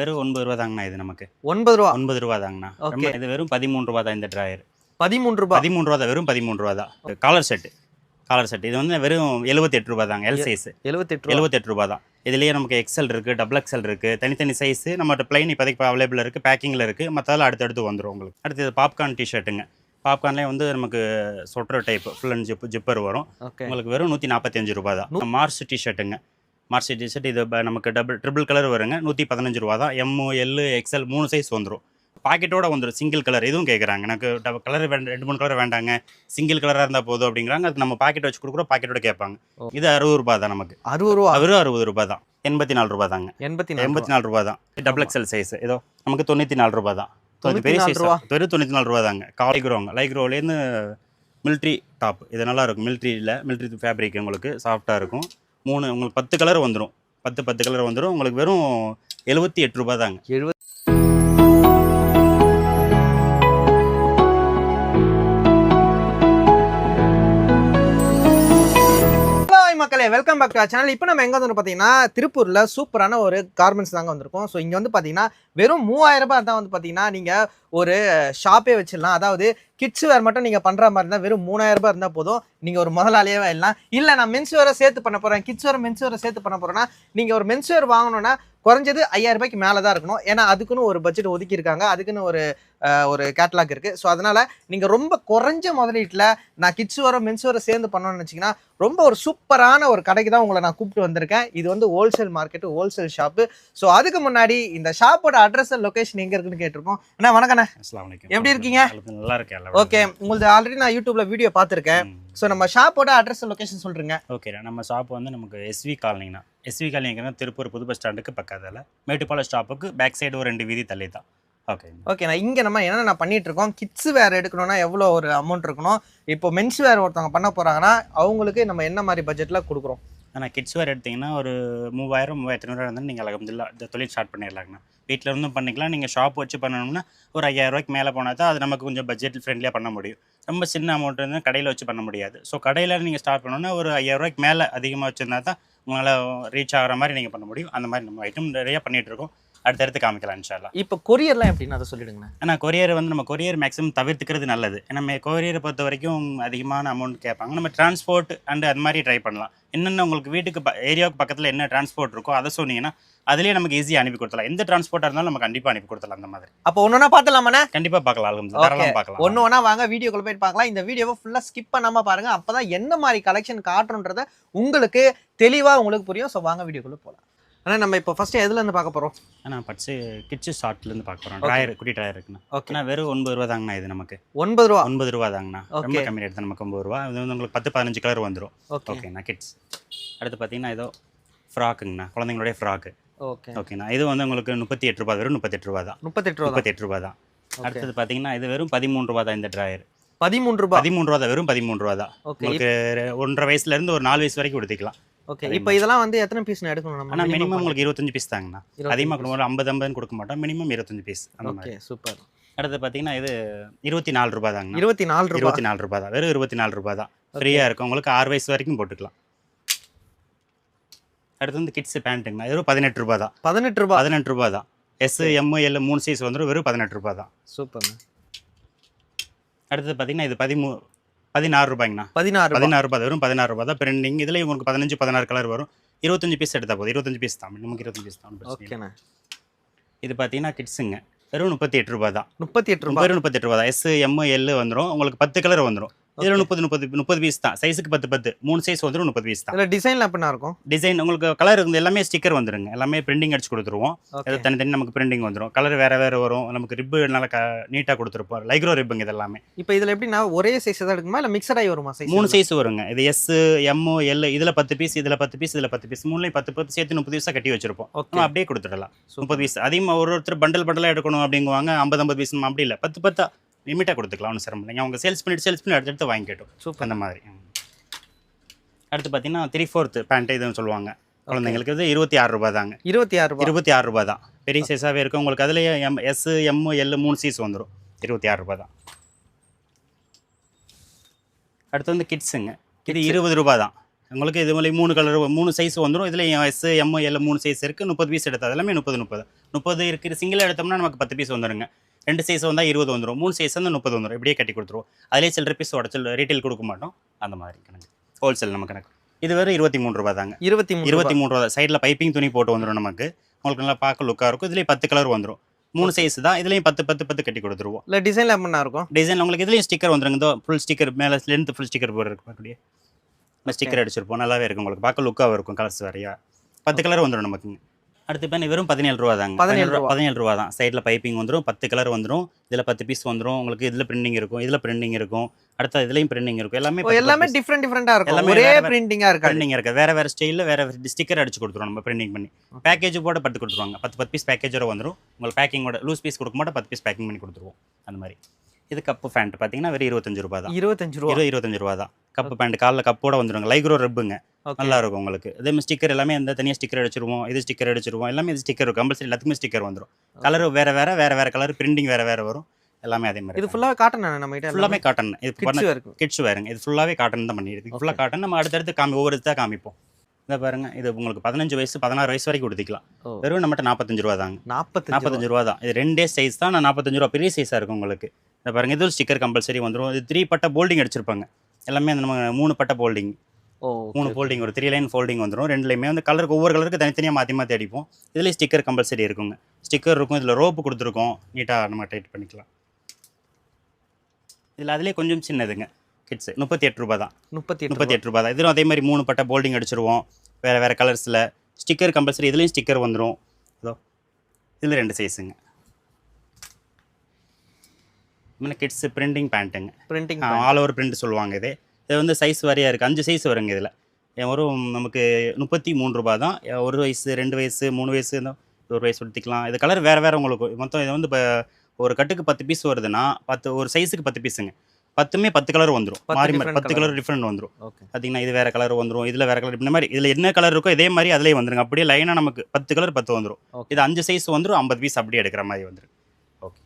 வெறும் ஒன்பது ரூபா தாங்கண்ணா இது நமக்கு. ஒன்பது ரூபா? ஒன்பது ரூபா தாங்கண்ணா. இது வெறும் பதிமூணு ரூபா தான் இந்த ட்ராயர் பதிமூன்று ரூபாய் பதிமூணு ரூபா தான் வெறும் பதிமூணு ரூபா தான். காலர் செட்டு காலர் செட் இது வந்து வெறும் எழுபத்தெட்டு ரூபா தாங்க எல் சைஸ் எழுபத்தெட்டு ரூபா. எழுபத்தெட்டு ரூபா தான். இதுலேயே நமக்கு எக்ஸல் இருக்குது டபுள் எக்ஸல் இருக்குது தனித்தனி சைஸ் நம்மகிட்ட பிளைன் இப்போதைக்கு அவைலபிள் இருக்குது பேக்கிங்கில் இருக்குது மற்றதெல்லாம் அடுத்தடுத்து வந்துடும் உங்களுக்கு. அடுத்தது பாப்கார்ன் டிஷர்ட்டுங்க பாப்கார்ன்லேயே வந்து நமக்கு sweater type full and zip zipper வரும். உங்களுக்கு வெறும் நூற்றி நாற்பத்தஞ்சு ரூபா தான். மார்ஸ் டிஷர்ட்டுங்க மார்ஸ் டிஷர்ட் இது நமக்கு டபுள் ட்ரிபிள் கலர் வருங்க. நூற்றி பதினஞ்சு ரூபா தான். எம்மு எல்லு எக்ஸ்எல் மூணு சைஸ் வந்துடும் பாக்கெட்டோட வந்துடும் சிங்கிள் கலர் இதுவும் கேட்குறாங்க எனக்கு கலர் வேண்டாம் ரெண்டு மூணு கலர் வேண்டாங்க. சிங்கிள் கலராக இருந்தால் போதும் அப்படிங்கிறாங்க. அது நம்ம பாக்கெட் வச்சு கொடுக்குறோம். பாக்கெட்டோட கேட்பாங்க. இது அறுபது ரூபா தான் நமக்கு. அறுபது ரூபா? வெறும் அறுபது ரூபா தான். எண்பத்தி நாலு ரூபா தாங்க. எண்பத்தி எண்பத்தி நாலு ரூபா தான். டபுள் எக்ஸ்எல் சைஸ் ஏதோ நமக்கு தொண்ணூற்றி நாலு ரூபா தான். அது பெரிய 94 சைஸ். வெறும் தொண்ணூற்றி நாலு ரூபா தாங்க. லைக்ரோங்க லைக்ரோலேருந்து மிலிட்ரி டாப் இது நல்லா இருக்கும். மிலிட்ரியில் மிலிட்ரி ஃபேப்ரிக் உங்களுக்கு சாஃப்டாக இருக்கும். மூணு உங்களுக்கு பத்து கலர் வந்துடும் பத்து பத்து கலர் வந்துடும் உங்களுக்கு வெறும் எழுபத்தி எட்டு ரூபா தாங்க. எழுபது மக்களே. வெல்கம் பேக் டு சேனல் இப்போ நம்ம எங்கே வந்து பார்த்தீங்கன்னா திருப்பூரில் சூப்பரான ஒரு கார்மெண்ட்ஸ் தாங்க வந்திருக்கோம். ஸோ இங்கே வந்து பார்த்தீங்கன்னா வெறும் மூவாயிரம் ரூபாய் தான் வந்து பார்த்தீங்கன்னா நீங்கள் ஒரு ஷாப்பே வச்சிடலாம். அதாவது கிட்ஸ் வேர் மட்டும் நீங்கள் பண்ணுற மாதிரி இருந்தால் வெறும் மூணாயிரம் ரூபாய் இருந்தால் போதும். நீங்கள் ஒரு முதலாளியே ஆயிடலாம். இல்லை நான் மென்ஸ் வேரை சேர்த்து பண்ண போகிறேன் கிட்ஸ் வேறு மென்ஸ் வேரை சேர்த்து பண்ண போகிறேன்னா நீங்கள் ஒரு மென்ஸ் வேர் வாங்கணும்னா குறைஞ்சது ஐயாயிரம் ரூபாய்க்கு மேலே தான் இருக்கணும். ஏன்னா அதுக்குன்னு ஒரு பட்ஜெட் ஒதுக்கியிருக்காங்க அதுக்குன்னு ஒரு ஒரு கேட்லாக் இருக்குது ஸோ அதனால் நீங்கள் ரொம்ப குறைஞ்ச முதலீட்டில் நான் கிட்ஸ் வர மென்ஸ் வர சேர்ந்து பண்ணணும்னு வச்சிங்கன்னா ரொம்ப ஒரு சூப்பரான ஒரு கடைக்கு தான் உங்களை நான் கூப்பிட்டு வந்திருக்கேன். இது வந்து wholesale market wholesale shop so அதுக்கு முன்னாடி இந்த ஷாப்போட அட்ரஸ் லொக்கேஷன் எங்கே இருக்குன்னு கேட்டிருக்கோம். அண்ணா வணக்கண்ணே எப்படி இருக்கீங்க? நல்லா இருக்கேன் ஓகே உங்களது ஆல்ரெடி நான் யூடியூப்ல வீடியோ பார்த்துருக்கேன். ஸோ நம்ம ஷாப்போட அட்ரஸ் லொகேஷன் சொல்றீங்க ஓகே நம்ம ஷாப் வந்து நமக்கு எஸ்வி காலனிங்கண்ணா எஸ்வி காலனிங்கன்னா திருப்பூர் புது பஸ் ஸ்டாண்டுக்கு பக்கத்தில். மேட்டுப்பாளையம் ஸ்டாப்புக்கு பேக் சைடு ஒரு ரெண்டு வீதி தள்ளி தான். ஓகே ஓகே நான் இங்கே நம்ம என்னென்ன பண்ணிட்டு இருக்கோம்? கிட்ஸ் வேர் எடுக்கணும்னா எவ்வளோ ஒரு அமௌண்ட் இருக்கணும்? இப்போ மென்ஸ் வேர் ஒருத்தவங்க பண்ண போறாங்கன்னா அவங்களுக்கு நம்ம என்ன மாதிரி பட்ஜெட்ல கொடுக்குறோம்? ஆனால் கிட்ஸ் வேர் எடுத்தீங்கன்னா ஒரு மூவாயிரம் மூவாயிரத்தி ஐநூறுவா இருந்தால் நீங்கள் அலகம்துல்லா இந்த தொழில் ஸ்டார்ட் பண்ணிடலாங்கண்ணா வீட்டில் இருந்தும் பண்ணிக்கலாம். நீங்கள் ஷாப் வச்சு பண்ணணும்னா ஒரு ஐயாயிரம் ரூபாய்க்கு மேலே போனால் தான் அது நமக்கு கொஞ்சம் பட்ஜெட் ஃப்ரெண்ட்லியாக பண்ண முடியும். ரொம்ப சின்ன அமௌண்ட் இருந்தால் கடையில் வச்சு பண்ண முடியாது. ஸோ கடையில் நீங்கள் ஸ்டார்ட் பண்ணணும்னா ஒரு ஐயாயிரம் ரூபாய்க்கு மேலே அதிகமாக வச்சுருந்தா தான் உங்களால் ரீச் ஆகிற மாதிரி நீங்கள் பண்ண முடியும். அந்த மாதிரி நம்ம ஐட்டம் நிறையா பண்ணிகிட்ருக்கோம் அடுத்தடுத்து காமிக்கலாம் இன்ஷால்லா இப்போ கொரியர்லாம் எப்படின்னு அதை சொல்லிடுங்கண்ணே ஆனால் கொரியர் வந்து நம்ம கொரியர் மேக்ஸிமம் தவிர்த்துக்கிறது நல்லது. நம்ம கொரியரை பொறுத்த வரைக்கும் அதிகமான அமௌண்ட் கேட்பாங்க. நம்ம டிரான்ஸ்போர்ட் அண்ட் அது மாதிரி ட்ரை பண்ணலாம். என்னென்ன உங்களுக்கு வீட்டுக்கு ஏரியாவுக்கு பக்கத்தில் என்ன டிரான்ஸ்போர்ட் இருக்கோ அதை சொன்னீங்கன்னா அதுலேயே நமக்கு ஈஸியாக அனுப்பி கொடுத்துலாம் எந்த டிரான்ஸ்போர்ட்டாக இருந்தாலும் நம்ம கண்டிப்பாக அனுப்பி கொடுத்துலாம் அந்த மாதிரி. அப்போ ஒன்னொன்னா பார்த்துலாமாண்ணே கண்டிப்பாக பார்க்கலாம். தாராளமாக பார்க்கலாம். ஒன்று ஒன்றா வாங்க வீடியோக்குள்ள போயிட்டு பார்க்கலாம். இந்த வீடியோவை ஃபுல்லாக ஸ்கிப் பண்ணாம பாருங்க. அப்பதான் என்ன மாதிரி கலெக்ஷன் காட்டுன்றத உங்களுக்கு தெளிவா உங்களுக்கு புரியும். ஸோ வாங்க வீடியோக்குள்ள போகலாம் ஆனால் நம்ம இப்போ ஃபர்ஸ்ட் எதுல இருந்து பார்க்க போறோம்? ஆனால் பட்ஸு கிட்ஸு ஷார்ட்லேருந்து பார்க்க போகிறோம் ட்ராயர் குட்டி ட்ராயர் இருக்குண்ணா. ஓகே வெறும் ஒன்பது ரூபா தாங்கண்ணா இது நமக்கு. ஒன்பது ரூபா? ஒன்பது ரூபா தாங்கண்ணா. ரொம்ப. கம்மி ரேட் தான் நமக்கு ஒன்பது ரூபா. இது வந்து உங்களுக்கு பத்து பதினஞ்சு கலர் வந்துடும் ஓகே ஓகேண்ணா கிட்ஸ் அடுத்து பார்த்தீங்கன்னா ஏதோ ஃப்ராக்குங்கண்ணா குழந்தைங்களுடைய ஃப்ராக்கு ஓகே ஓகேண்ணா இது வந்து உங்களுக்கு முப்பத்தி எட்டு ரூபா வெறும் முப்பத்தெட்டு ரூபா தான். முப்பத்தெட்டு ரூபா முப்பத்தெட்டு ரூபா தான். அடுத்தது பார்த்தீங்கன்னா இது வெறும் பதிமூணு ரூபா தான் இந்த ட்ராயர் பதிமூன்று ரூபா? பதிமூணு ரூபா தான் வெறும் பதிமூணு ரூபா தான். உங்களுக்கு ஒன்றரை வயசுல இருந்து ஒரு நாலு வயசு வரைக்கும் கொடுத்துக்கலாம் ஓகே. இப்போ இதெல்லாம் வந்து எத்தனை பீஸ் எடுக்கணும் நம்ம ஆனால் மினிமம் உங்களுக்கு இருபத்தஞ்சு பீஸ் தாங்கண்ணா. அதிகமாக கொடுக்க மாட்டோம் ஐம்பது ஐம்பதுன்னு கொடுக்க மாட்டோம் மினிமம் இருபத்தஞ்சு பீஸ் அந்த ஓகே மாதிரி. சூப்பர். அடுத்து பார்த்தீங்கன்னா இது இருபத்தி நாலு ரூபா தாங்கண்ணா இருபத்தி நாலு ரூபா. இருபத்தி நாலு ரூபா தான் வெறும் இருபத்தி நாலு ரூபா தான் ஃப்ரீயாக இருக்கும் உங்களுக்கு ஆறு வயசு வரைக்கும் போட்டுக்கலாம். அடுத்து வந்து கிட்ஸ் பேண்ட்டுங்கண்ணா இது பதினெட்டு ரூபா தான் பதினெட்டு ரூபா. பதினெட்டு ரூபா தான் எஸ் எம் எல் மூணு சைஸ் வந்துடும் வெறும் பதினெட்டு ரூபா தான் சூப்பர் அடுத்தது பார்த்தீங்கன்னா இது பதிமூ பதினாறு ரூபாய்ங்கண்ணா. பதினாறு பதினாறு ரூபாய் வரும் பதினாறு ரூபாய் தான். பிரிண்டிங் இதில் உங்களுக்கு பதினஞ்சு பதினாறு கலர் வரும். இருபத்தஞ்சு பீஸ் எடுத்தா போதும். இருபத்தஞ்சு பீஸ் தான். நமக்கு இருபத்தஞ்சு பீஸ் தான். ஓகேண்ணே. இது பார்த்தீங்கன்னா கிட்ஸுங்க. வெறும் முப்பத்தி எட்டு ரூபாய் தான். முப்பத்தி எட்டு ரூபா வெறும் முப்பத்தி எட்டு ரூபா தான். எஸ் எம் எல் வந்துடும் உங்களுக்கு பத்து கலர் வந்துடும் இதில் முப்பது முப்பது முப்பது பீஸ் தான். சைஸுக்கு பத்து பத்து. மூணு சைஸ் வந்துடும் முப்பது பீஸ் தான். இதில் டிசைன்ல எப்படிண்ணா இருக்கும்? டிசைன் உங்களுக்கு கலர் இருந்து எல்லாமே ஸ்டிக்கர் வந்துருங்க. எல்லாமே பிரிண்டிங் அடிச்சு கொடுத்துருவோம். இது தனித்தனி நமக்கு பிரிண்டிங் வந்துடும் கலர் வேற வேற வரும். நமக்கு ரிப்பு நல்லா க நீட்டாக கொடுத்துருப்போம். லைக்ரோ ரிப்புங்க இது எல்லாமே. இப்போ இதில் எப்படின்னா ஒரே சைஸ் தான் எடுக்குமா? இல்லை மிக்சட் ஆகி வருமா சைஸ் மூணு சைஸ் வருங்க. இது எஸ் எம் எல் இதில் பத்து பீஸ் இதில் பத்து பீஸ் இதில் பத்து பீஸ் மூணுலையும் பத்து பத்து சேர்த்து முப்பது பீஸாக கட்டி வச்சிருப்போம். அப்படியே கொடுத்துடலாம். முப்பது பீஸ் அதிகமாக ஒரு ஒருத்தர் பண்டல் பண்டலாக எடுக்கணும் அப்படிங்குவாங்க. ஐம்பது ஐம்பது பீஸ் அப்படி இல்லை. பத்து பத்தா லிமிட்டாக கொடுத்துக்கலாம் ஒன்றும் சிரமம் இல்லைங்க அவங்க சேல்ஸ் பண்ணிட்டு சேல்ஸ் பண்ணி அடுத்தடுத்து வாங்கிக்கட்டும். சூப்பர். அந்த மாதிரி. அடுத்து பார்த்தீங்கன்னா த்ரீ ஃபோர்த் பேண்ட் இதுன்னு சொல்லுவாங்க. குழந்தைங்களுக்கு இது இருபத்தி ஆறு ரூபா தாங்க. இருபத்தி ஆறு ரூபா? இருபத்தி ஆறு ரூபா தான். பெரிய சைஸாகவே இருக்கும். உங்களுக்கு அதுலேயே எம் எஸ் எம் எல் மூணு சைஸ் வந்துடும் இருபத்தி ஆறு ரூபா தான். அடுத்து வந்து கிட்ஸுங்க இது இருபது ரூபா தான். உங்களுக்கு இது மாதிரி மூணு கலர் மூணு சைஸ் வந்துடும் இதில் எஸ் எம் எல் மூணு சைஸ் இருக்குது முப்பது பீஸ் எடுத்தது எல்லாமே முப்பது முப்பது. முப்பது இருக்கிற சிங்கிள் எடுத்தோம்னா நமக்கு பத்து பீஸ் வந்துருங்க. ரெண்டு சைஸ் வந்தால் இருபது வந்துடும் மூணு சைஸ் வந்து முப்பது வந்துடும் இப்படியே கட்டி கொடுத்துருவோம். அதிலே சில்லற பீஸ் உடச்சல் ரீட்டைல் கொடுக்க மாட்டோம். அந்த மாதிரி கணக்கு. ஹோல்சேல் நம்ம கணக்கு. இது வெறும் இருபத்தி மூணு ரூபா தாங்க. இருபத்தி மூணு இருபத்தி மூணு ரூபா சைடில் பைப்பிங் துணி போட்டு வந்துடும் நமக்கு. உங்களுக்கு நல்லா பார்க்க லுக்காக இருக்கும். இதுலேயே பத்து கலர் வந்துடும் மூணு சைஸ் தான். இதுலேயும் பத்து பத்து பத்து கட்டி கொடுத்துருவோம். இல்ல டிசைன்ல எப்படின்னா இருக்கும்? டிசைன் உங்களுக்கு இதுலேயும் ஸ்டிக்கர் வந்துருங்க இதோ ஃபுல் ஸ்டிக்கர் மேலே லென்த் ஃபுல் ஸ்டிக்கர் போட்டு இருக்கு அப்படியே ஸ்டிக்கர் அடிச்சிருப்போம். நல்லாவே இருக்கும். உங்களுக்கு பார்க்க லுக்காக இருக்கும். கலர்ஸ் வேறையா. பத்து கலர் வந்துடும் நமக்குங்க. அடுத்து இப்போ வெறும் பதினேழு ரூபா தாங்க. 17 ரூபா. பதினேழு ரூபா தான். சைடில் பைப்பிங் வந்துடும் பத்து கலர் வந்துடும் இதில் பத்து பீஸ் வந்துடும் உங்களுக்கு இதில் பிரிண்டிங் இருக்கும் இதில் பிரிண்டிங் இருக்கும். அடுத்த இதுலேயும் பிரிண்டிங் இருக்கும். எல்லாமே எல்லாமே டிஃப்ரெண்ட் டிஃப்ரெண்டா இருக்கும். எல்லாமே ஒரே பிரிண்டிங்கா இருக்காது. பிரிண்டிங் இருக்கு வேற வேற ஸ்டைலில் வேற ஸ்டிக்கர் அடிச்சு கொடுத்துருவோம் நம்ம பிரிண்டிங் பண்ணி. பேக்கேஜ் போட பத்து கொடுத்துருவாங்க. பத்து பத்து பீஸ் பேக்கேஜோட வந்துடும் உங்களுக்கு பேக்கிங்கோட லூஸ் பீஸ் கொடுக்க மாட்டோம் பத்து பீஸ் பேக்கிங் பண்ணி கொடுத்துருவோம். அந்த மாதிரி. இது கப்பு ஃபேண்ட் பார்த்தீங்கன்னா வெறும் இருபத்தஞ்சு ரூபா தான். இருபத்தஞ்சு ரூபா. இருபது இருபத்தஞ்சு ரூபா தான். கப்பு பேண்ட் காலில் கப்போட வந்துருங்க. லைக்ரோ ரெப்புங்க. நல்லா இருக்கும் உங்களுக்கு. அதே மாதிரி ஸ்டிக்கர் எல்லாமே எந்த தனியாக ஸ்டிக்கர் அடிச்சிருவோம் இது ஸ்டிக்கர் அடிச்சிருவோம். எல்லாமே இது ஸ்டிக்கர் இருக்கும். கம்பல்சரி எல்லாத்துக்குமே ஸ்டிக்கர் வந்துடும் கலர் வேற வேற வேற வேற கலர் பிரிண்டிங் வேற வேற வரும். எல்லாமே அதே மாதிரி இது ஃபுல்லா காட்டன் நம்ம கிட்ட ஃபுல்லாமே காட்டன் இது கிட்ஸ் வேறுங்க. இது ஃபுல்லாகவே காட்டன் தான் பண்ணிடுது. ஃபுல்லாக காட்டன் நம்ம அடுத்தடுத்து காமி ஒவ்வொரு இதாக காமிப்போம். இதை பாருங்க இது உங்களுக்கு பதினஞ்சு வயசு பதினாறு வயசு வரைக்கும் கொடுத்துக்கலாம். வெறும் நம்மகிட்ட நாற்பத்தஞ்சு ரூபா தாங்க. நாற்பத்தஞ்சு நாற்பத்தஞ்சு ரூபா தான். இது ரெண்டே சைஸ் தான் நான் நாற்பத்தஞ்சு ரூபா பெரிய சைஸாக இருக்கும் உங்களுக்கு. இதை பாருங்க இது ஸ்டிக்கர் கம்பல்சரி வந்துடும் இது த்ரீ பட்ட போல்டிங் அடிச்சிருப்பாங்க. எல்லாமே அந்த நம்ம மூணு பட்ட போல்டிங் ஓ மூணு ஃபோல்டிங் ஒரு த்ரீ லைன் ஃபோல்டிங் வந்துடும் ரெண்டுலையுமே வந்து கலருக்கு ஒவ்வொரு கலருக்கு தனித்தனியாக மாற்றி மாற்றி அடிப்போம். இதுலேயே ஸ்டிக்கர் கம்பல்சரி இருக்குங்க. ஸ்டிக்கர் இருக்கும் இதில் ரோப்பு கொடுத்துருக்கோம். நீட்டாக நம்ம டைட் பண்ணிக்கலாம். இதில் அதிலே கொஞ்சம் சின்னதுங்க. கிட்ஸு முப்பத்தி எட்டு ரூபா தான். முப்பத்தி முப்பத்தி எட்டு ரூபா தான். இதுவும் அதே மாதிரி மூணு பட்ட போல்டிங் அடிச்சிருவோம். வேறு வேறு கலர்ஸில் ஸ்டிக்கர் கம்பல்சரி இதுலேயும் ஸ்டிக்கர் வந்துடும் இதோ இதில் ரெண்டு சைஸுங்க இன்னும் கிட்ஸ் பிரிண்டிங் பேண்ட்டுங்க பிரிண்டிங் ஆல் ஓவர் பிரிண்ட் சொல்லுவாங்க இது. இது வந்து சைஸ் வரையாக இருக்குது அஞ்சு சைஸ் வருங்க இதில். வரும் நமக்கு முப்பத்தி மூணு ரூபா தான். ஒரு வயசு ரெண்டு வயசு மூணு வயசு ஒரு வயசு எடுத்துக்கலாம். இது கலர் வேறு வேறு உங்களுக்கு. மொத்தம் இது வந்து இப்போ ஒரு கட்டுக்கு பத்து பீஸ் வருதுன்னா பத்து ஒரு சைஸுக்கு பத்து பீஸுங்க பத்துமே பத்து கலர் வந்துடும் பத்து மாறி மாறி பத்து கலர் டிஃப்ரெண்ட் வந்துடும் பார்த்தீங்கன்னா இது வேறு கலர் வந்துடும் இதில் வேறு கலர் இந்த மாதிரி. இதில் என்ன கலர் இருக்கோ இதே மாதிரி அதிலே வந்துருங்க. அப்படியே லைனாக நமக்கு பத்து கலர் பத்து வந்துடும். இது அஞ்சு சைஸ் வந்துடும் ஐம்பது பீஸ் அப்படியே எடுக்கிற மாதிரி வந்துடும் ஓகே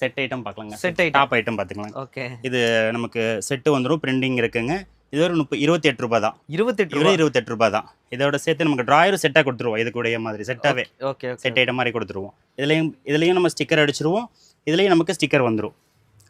செட் ஐட்டம் பார்க்கலாங்க. Item. டாப் ஐட்டம் பார்த்துக்கலாம். ஓகே இது நமக்கு செட்டு வந்துடும் பிரிண்டிங் இருக்குங்க. இது ஒரு முப்பது இருபத்தி எட்டு ரூபா தான். இருபத்தெட்டு இவரே ரூபா இருபத்தெட்டு ரூபா தான். இதோட சேர்த்து நமக்கு ட்ராயரும் செட்டாக கொடுத்துருவோம். இது கூடயே மாதிரி செட்டாகவே ஓகே செட் ஐட்டம் மாதிரி கொடுத்துருவோம். இதுலேயும் இதுலேயும் நம்ம ஸ்டிக்கர் அடிச்சிருவோம். இதுலேயும் நமக்கு ஸ்டிக்கர் வந்துடும்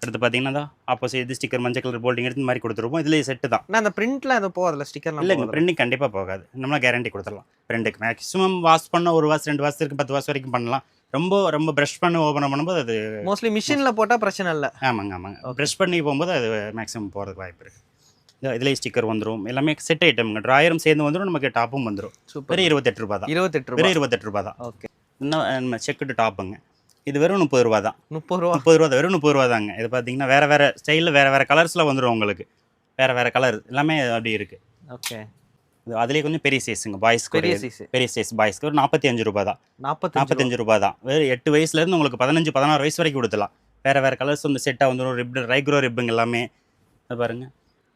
அடுத்து பார்த்தீங்கன்னா ஆப்போசிட் இது ஸ்டிக்கர் மஞ்சள் கலர் போல்டிங் எடுத்து மாதிரி கொடுத்துருவோம் இதுலேயே செட்டு தான். நான் அந்த பிரிண்ட்ல எதுவும் போகாதுல ஸ்டிக்கர்லாம் இல்லைங்க பிரிண்டிங் கண்டிப்பாக போகாது. நம்மளாம் கேரண்டி கொடுத்துடலாம். பிரிண்டுக்கு மேக்ஸிமம் வாஷ் பண்ண ஒரு வாஷ் ரெண்டு வாஷத்துக்கு பத்து வாஷ் வரைக்கும் பண்ணலாம். ரொம்ப ரொம்ப ப்ரஷ் பண்ணி ஓப்பன் பண்ணும்போது அது மோஸ்ட்லி மிஷின்ல போட்டா பிரச்சனை இல்ல. ஆமாங்க ஆமாங்க. ப்ரெஷ் பண்ணி போகும்போது அது மேக்ஸிமம் போகிறதுக்கு வாய்ப்பு இருக்குது இதுலேயே ஸ்டிக்கர் வந்துடும் எல்லாமே செட் ஐட்டம்ங்க ட்ராயரும் சேர்ந்து வந்துடும் நமக்கு டாப்பும் வந்துடும் சூப்பர் இருபத்தெட்டு ரூபா தான். இருபத்தெட்டு ரூபா இருபத்தெட்டு ரூபா தான். ஓகே இன்னும் நம்ம செக்குடு டாப்புங்க இது வெறும் முப்பது ரூபா தான். முப்பது ரூபா? முப்பது ரூபா தான். வெறும் முப்பது ரூபா தாங்க. இது பார்த்தீங்கன்னா வேறு வேறு ஸ்டைலில் வேறு வேறு கலர்ஸில் வந்துடும் உங்களுக்கு. வேறு வேறு கலர் எல்லாமே அப்படி இருக்குது ஓகே. இது அதுலேயே கொஞ்சம் பெரிய சைஸுங்க பாய்ஸ்க்கு பெரிய சைஸ் பெரிய சைஸ் பாய்ஸ்க்கு ஒரு நாற்பத்தி அஞ்சு ரூபா தான். நாற்பத்தஞ்சு நாற்பத்தஞ்சு ரூபா தான். வேறு எட்டு வயசுலேருந்து உங்களுக்கு பதினஞ்சு பதினாறு வயசு வரைக்கும் கொடுத்துலாம் வேறு வேறு கலர்ஸ் வந்து செட்டாக வந்துடும் ரிப் ரைக்ரோ ரிப்புங்க எல்லாமே. பாருங்க.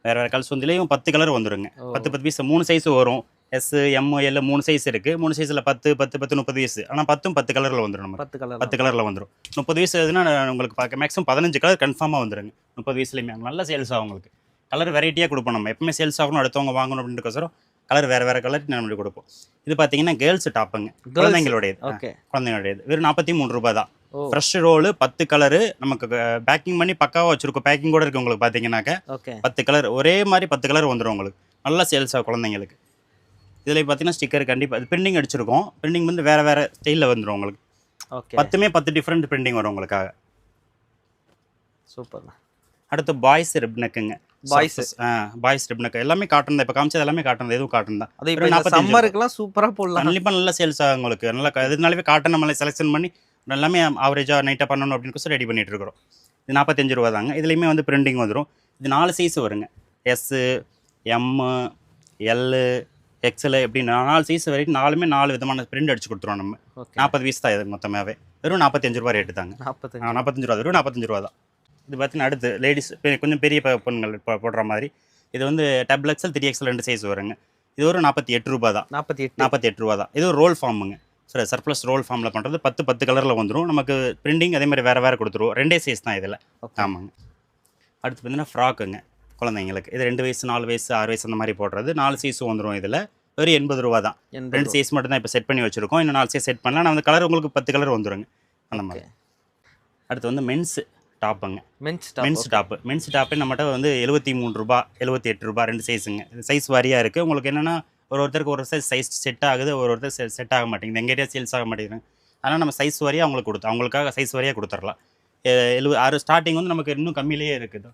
வேறு வேறு கலர்ஸ் வந்து இதுலேயும் பத்து கலர் வந்துருங்க. ஓ. பத்து பத்து பீஸ் மூணு சைஸ் வரும். எஸ் எம் எல் மூணு சைஸ் இருக்குது மூணு சைஸில் பத்து பத்து பத்து முப்பது வயசு ஆனால் பத்தும் பத்து கலரில் வந்துடும் நம்ம. பத்து கலர் பத்து கலரில் வந்துடும் முப்பது வயசு எதுனா உங்களுக்கு பார்க்க மேக்ஸிமம் பதினஞ்சு கலர் கன்ஃபார்மாக வந்துடுங்க முப்பது வயசுலையுமே நல்ல சேல்ஸ் ஆகும் உங்களுக்கு. கலர் வெரைட்டியாக கொடுப்போம் நம்ம. எப்பவுமே சேல்ஸ் ஆகணும் அடுத்தவங்க வாங்கணும் அப்படின்றக்கோசரம் கலர் வேறு வேறு கலர் நம்ம கொடுப்போம். இது பார்த்தீங்கன்னா கேர்ள்ஸ் டாப்புங்க குழந்தைங்களுடையது. ஓகே குழந்தைங்களுடையது. வெறும் நாற்பத்தி மூணு ரூபாய் தான். ஃப்ரெஷ் ரோலு பத்து கலரு நமக்கு பேக்கிங் பண்ணி பக்காவாக வச்சிருக்கோம். பேக்கிங் கூட இருக்கு உங்களுக்கு பார்த்தீங்கன்னாக்க பத்து கலர் ஒரே மாதிரி பத்து கலர் வந்துடும் உங்களுக்கு. நல்லா சேல்ஸ் ஆகும் குழந்தைங்களுக்கு. இதில் பார்த்தீங்கன்னா ஸ்டிக்கர் கண்டிப்பாக பிரிண்டிங் அடிச்சிருக்கோம். பிரிண்டிங் வந்து வேறு வேறு ஸ்டைலில் வந்துடும் உங்களுக்கு. ஓகே பத்துமே பத்து டிஃப்ரெண்ட் பிரிண்டிங் வரும் உங்களுக்காக. சூப்பர் அடுத்து பாய்ஸ் ரிப்னக்குங்க Boys. பாய்ஸ் ரிப்னக்கு எல்லாமே காட்டன் தான். இப்போ காமிச்சது எல்லாமே காட்டன் எதுவும் காட்டன் தான். அது இப்போ வெறும் இந்த 45 சம்மருக்குலாம் சூப்பரா போடலாம். கண்டிப்பாக நல்லா சேல்ஸ் ஆகும் உங்களுக்கு. நல்லா இதனாலவே காட்டன் நம்மளை செலெக்ஷன் பண்ணி எல்லாமே ஆவரேஜாக நைட்டாக பண்ணணும் அப்படின்னு ரெடி பண்ணிட்டு இருக்கிறோம். இது நாற்பத்தஞ்சு ரூபா தாங்க. இதுலேயுமே வந்து பிரிண்டிங் வந்துடும் இது நாலு சைஸ் வருங்க. எஸ்ஸு எம்மு எல்லு எக்ஸல் இப்படி நாலு சைஸ் வரைக்கும் நாலுமே நாலு விதமான பிரிண்ட் அடிச்சு கொடுத்துருவோம் நம்ம. நாற்பது பீஸ் தான் இது மொத்தமாகவே வெறும் நாற்பத்தஞ்சு ரூபா ரேட்டு தாங்க. நாற்பத்தஞ்சு நாற்பத்தஞ்சு ரூபா வெறும் நாற்பத்தஞ்சு ரூபா தான். இது பார்த்தீங்கன்னா அடுத்து லேடிஸ் கொஞ்சம் பெரிய பொண்ணுங்கள் போடுற மாதிரி. இது வந்து டபுள் எக்ஸல் த்ரீ எக்ஸல் ரெண்டு சைஸ் வருங்க. இது ஒரு நாற்பத்தி எட்டு ரூபா தான். நாற்பத்தி எட்டு. நாற்பத்தி எட்டு ரூபா தான். இது ஒரு ரோல் ஃபார்முங்க சரி சர்ப்ளஸ் ரோல் ஃபார்மில் பண்ணுறது பத்து பத்து கலரில் வந்துடும் நமக்கு பிரிண்டிங் அதே மாதிரி வேறு வேறு கொடுத்துருவோம். ரெண்டே சைஸ் தான் இதில். ஆமாங்க. அடுத்து பார்த்தீங்கன்னா ஃப்ராக்குங்க குழந்தைங்களுக்கு. இது ரெண்டு வயசு நாலு வயசு ஆறு வயசு அந்த மாதிரி போடுறது. நாலு சைஸும் வந்துடும் இதில். வெறும் எண்பது ரூபா தான். ரெண்டு சைஸ் மட்டும் தான் இப்போ செட் பண்ணி வச்சுருக்கோம். இன்னும் நாலு சைஸ் செட் பண்ணலாம் நான் அந்த கலர் உங்களுக்கு பத்து கலர் வந்துருங்க. அந்த மாதிரி. அடுத்து வந்து mens டாப்புங்க mens mens top mens top நம்மகிட்ட வந்து எழுபத்தி மூணு ரூபா எழுபத்தி எட்டு ரூபா ரெண்டு சைஸுங்க சைஸ் வாரியாக இருக்குது உங்களுக்கு என்னென்னா ஒரு ஒருத்தருக்கு ஒரு சைஸ் சைஸ் செட் ஆகுது. ஒரு ஒருத்தர் செட் ஆக மாட்டேங்குது. எங்கள் ஏரியா சேல்ஸ் ஆக மாட்டேங்குது. அதனால் நம்ம சைஸ் வாரியாக அவங்களுக்கு கொடுத்து அவங்களுக்காக சைஸ் வாரியாக கொடுத்துடலாம் எழுபது ஆறு ஸ்டார்டிங் வந்து நமக்கு இன்னும் கம்மியிலேயே இருக்குது.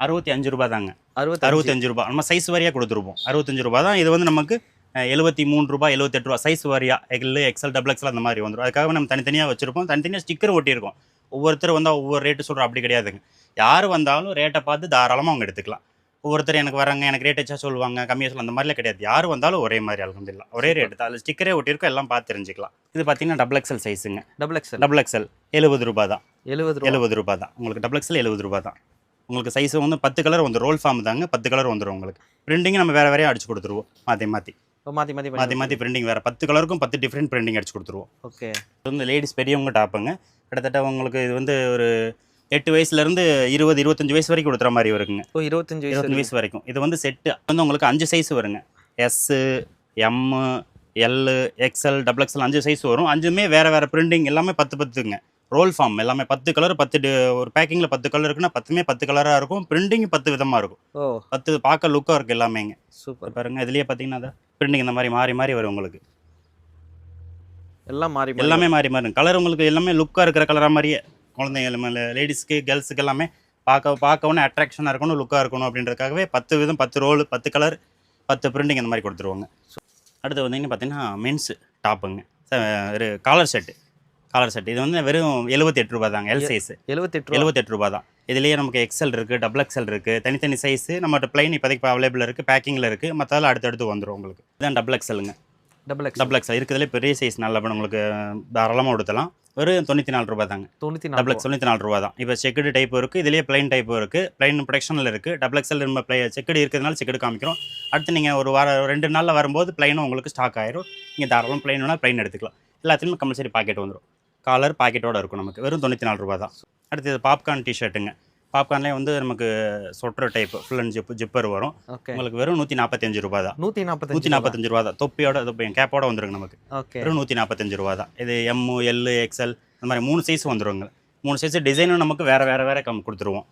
அறுபத்தி அஞ்சு ரூபா தாங்க அறுபத்தி அறுபத்தஞ்சு ரூபா நம்ம சைஸ் வாரியாக கொடுத்துருப்போம். அறுபத்தஞ்சு ரூபா தான் இது வந்து நமக்கு எழுபத்தி மூணு ரூபா எழுபத்தெட்டு ரூபா சைஸ் வாரியா எல் எக்ஸல் டபுள் எக்ஸல் அந்த மாதிரி வந்துடும் அதுக்காக நம்ம தனித்தனியாக வச்சுருப்போம். தனித்தனியாக ஸ்டிக்கர் ஒட்டியிருக்கோம். ஒவ்வொருத்தர் வந்தால் ஒவ்வொரு ரேட்டு சொல்கிறோம் அப்படி கிடையாதுங்க. யார் வந்தாலும் ரேட்டை பார்த்து தாராளமாக அவங்க எடுத்துக்கலாம். ஒவ்வொருத்தர் எனக்கு வராங்க எனக்கு ரேட் வச்சா சொல்லுவாங்க கம்மியாக சொல்ல அந்த மாதிரிலாம் கிடையாது. யார் வந்தாலும் ஒரே மாதிரி அலமதுல்லா ஒரே ரேட்டு தான். அதில் ஸ்டிக்கரே ஒட்டியிருக்கோம். எல்லாம் பார்த்து தெரிஞ்சுக்கலாம். இது பார்த்தீங்கன்னா டபுள் எக்ஸல் சைஸுங்க டபுள் எக்ஸ்எல் டபுள் எக்ஸல் எழுபது ரூபா தான் எழுபது எழுபது ரூபா. தான் உங்களுக்கு டபுள் எக்ஸல் எழுபது ரூபா தான் உங்களுக்கு சைஸ் வந்து பத்து கலர் வந்து ரோல் ஃபார்ம் தாங்க பத்து கலர் வந்துடும் உங்களுக்கு. பிரிண்டிங் நம்ம வேறு வேறையாக அடிச்சு கொடுத்துருவோம். மாற்றி மாற்றி மாற்றி மாற்றி மாற்றி மாற்றி பிரிண்டிங் வேறு பத்து கலருக்கும் பத்து டிஃப்ரெண்ட் பிரிண்டிங் அடிச்சு கொடுத்துருவோம். ஓகே. இது வந்து லேடிஸ் பெரியவங்க டாப்புங்க கிட்டத்தட்ட உங்களுக்கு இது வந்து ஒரு எட்டு வயசுலேருந்து இருபது இருபத்தஞ்சு வயசு வரைக்கும் கொடுத்துற மாதிரி வருங்க. ஓ இருபத்தஞ்சு வயசு இருபத்தஞ்சு வயசு வரைக்கும். இது வந்து செட்டு வந்து உங்களுக்கு அஞ்சு சைஸ் வருங்க. S M L XL double XL அஞ்சு சைஸ் வரும். அஞ்சுமே வேறு வேறு பிரிண்டிங் எல்லாமே பத்து பத்துங்க. ரோல் ஃபார்ம் எல்லாமே பத்து கலர் பத்து டி- ஒரு பேக்கிங்கில் பத்து கலர் இருக்குன்னா பத்துமே பத்து கலராக இருக்கும். பிரிண்டிங் பத்து விதமாக இருக்கும். ஓ. பத்து பார்க்க லுக்காக இருக்குது எல்லாமேங்க சூப்பர். பாருங்க இதுலேயே பார்த்தீங்கன்னா பிரிண்டிங் இந்த மாதிரி மாறி மாறி வரும் உங்களுக்கு. எல்லாம் மாறி எல்லாமே மாறி மாறி கலர் உங்களுக்கு எல்லாமே லுக்காக இருக்கிற கலராக மாதிரியே குழந்தைங்க லேடிஸ்க்கு கேர்ள்ஸுக்கு எல்லாமே பார்க்க பார்க்கவுனே அட்ராக்ஷனாக இருக்கணும் லுக்காக இருக்கணும் அப்படின்றதுக்காகவே பத்து விதம் பத்து ரோல் பத்து கலர் பத்து பிரிண்டிங் அந்த மாதிரி கொடுத்துருவாங்க. அடுத்து வந்தீங்கன்னா பார்த்தீங்கன்னா மென்ஸ் டாப்புங்க ஒரு காலர் செட்டு காலர் செட் இது வந்து வெறும் எழுபத்தெட்டு ரூபா தாங்க எல் சைஸ் எழுபத்தெட்டு எழுபத்தெட்டு ரூபா. தான் இதுலேயே நமக்கு எக்ஸல் இருக்குது டபுள் எக்ஸல் இருக்குது தனித்தனி சைஸு நம்மகிட்ட பிளைன் இப்போதைக்கு இப்போ அவைலபிள் இருக்குது பேக்கிங்கில் இருக்குது மற்றதெல்லாம் அடுத்தடுத்து வந்துடும் உங்களுக்கு. இதுதான் டபுள் எக்ஸலுங்க டபுள் எக்ஸ் டபுள் எக்ஸல் இருக்கிறதுலே பெரிய சைஸ் நல்ல உங்களுக்கு தாராளமாக கொடுத்தலாம் வெறும் தொண்ணூற்றி நாலு ரூபா தாங்க தொண்ணூற்றி டபுள் நாலு எக்ஸ் தொண்ணூற்றி நாலு ரூபா தான் இப்போ செக்குடு டைப் இருக்குது இதுலேயே பிளைன் டைப் இருக்குது பிளைன் ப்ரொடக்ஷனில் இருக்குது டபுள் எக்ஸல் நம்ம ப்ளை செக்குடு இருக்கிறதுனால செக்குடு காமிக்கிறோம். அடுத்து நீங்கள் ஒரு வார ரெண்டு நாளில் வரும்போது பிளைனும் உங்களுக்கு ஸ்டாக் ஆயிரும். நீங்கள் தாராளம் பிளைன் வேணால் பிளைன் எடுத்துக்கலாம். எல்லாத்துலேயுமே கம்பல்சரி பாக்கெட் வந்துடும் காலர் பாக்கெட்டோட இருக்கும் நமக்கு. வெறும் தொண்ணூற்றி நாலு ரூபா தான் அடுத்து பாப்கார்ன் டிஷர்ட்டுங்க பாப்கார்ன்லேயே வந்து நமக்கு sweater type full and zip zipper வரும். உங்களுக்கு வெறும் நூற்றி நாற்பத்தஞ்சு ரூபா தான் நூற்றி நூற்றி நாற்பத்தஞ்சு ரூபா தான் தொப்பியோட தொப்பி கேப்போட வந்துருங்க நமக்கு. வெறும் நூற்றி நாற்பத்தஞ்சு ரூபா தான் இது எம்மு எல்லு எக்ஸ்எல் அந்த மாதிரி மூணு சைஸ் வந்துருங்க. மூணு சைஸ் டிசைனும் நமக்கு வேறு வேறு வேறு கம் கொடுத்துருவோம்.